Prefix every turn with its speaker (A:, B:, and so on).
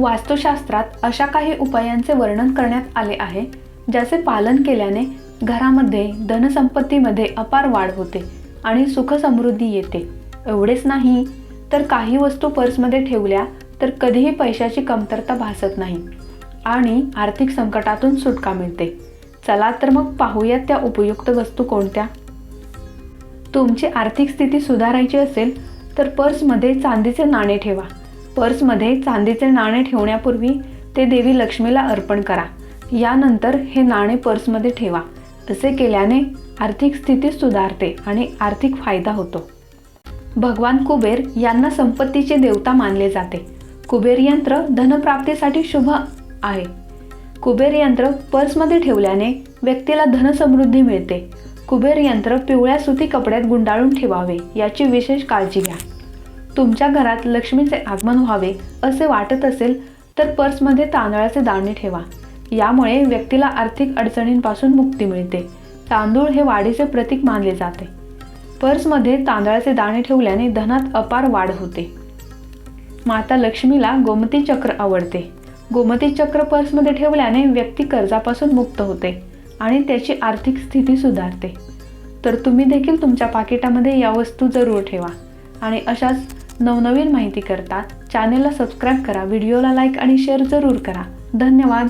A: वास्तुशास्त्रात अशा काही उपायांचे वर्णन करण्यात आले आहे ज्याचे पालन केल्याने घरामध्ये धनसंपत्तीमध्ये अपार वाढ होते आणि सुखसमृद्धी येते. एवढेच नाही तर काही वस्तू पर्समध्ये ठेवल्या तर कधीही पैशाची कमतरता भासत नाही आणि आर्थिक संकटातून सुटका मिळते. चला तर मग पाहूयात त्या उपयुक्त वस्तू कोणत्या? तुमची आर्थिक स्थिती सुधारायची असेल तर पर्समध्ये चांदीचे नाणे ठेवा. पर्समध्ये चांदीचे नाणे ठेवण्यापूर्वी ते देवी लक्ष्मीला अर्पण करा. यानंतर हे नाणे पर्समध्ये ठेवा. असे केल्याने आर्थिक स्थिती सुधारते आणि आर्थिक फायदा होतो. भगवान कुबेर यांना संपत्तीचे देवता मानले जाते. कुबेर यंत्र धनप्राप्तीसाठी शुभ आहे. कुबेर यंत्र पर्समध्ये ठेवल्याने व्यक्तीला धनसमृद्धी मिळते. कुबेर यंत्र पिवळ्या सुती कपड्यात गुंडाळून ठेवावे याची विशेष काळजी घ्या. तुमच्या घरात लक्ष्मीचे आगमन व्हावे असे वाटत असेल तर पर्समध्ये तांदळाचे दाणे ठेवा. यामुळे व्यक्तीला आर्थिक अडचणींपासून मुक्ती मिळते. तांदूळ हे वाढीचे प्रतीक मानले जाते. पर्समध्ये तांदळाचे दाणे ठेवल्याने धनात अपार वाढ होते. माता लक्ष्मीला गोमती चक्र आवडते. गोमती चक्र पर्समध्ये ठेवल्याने व्यक्ती कर्जापासून मुक्त होते आणि त्याची आर्थिक स्थिती सुधारते. तर तुम्ही देखील तुमच्या पाकिटामध्ये या वस्तू जरूर ठेवा. आणि अशाच नवनवीन माहिती करता चॅनेलला सबस्क्राईब करा व्हिडिओला लाईक आणि शेअर जरूर करा. धन्यवाद.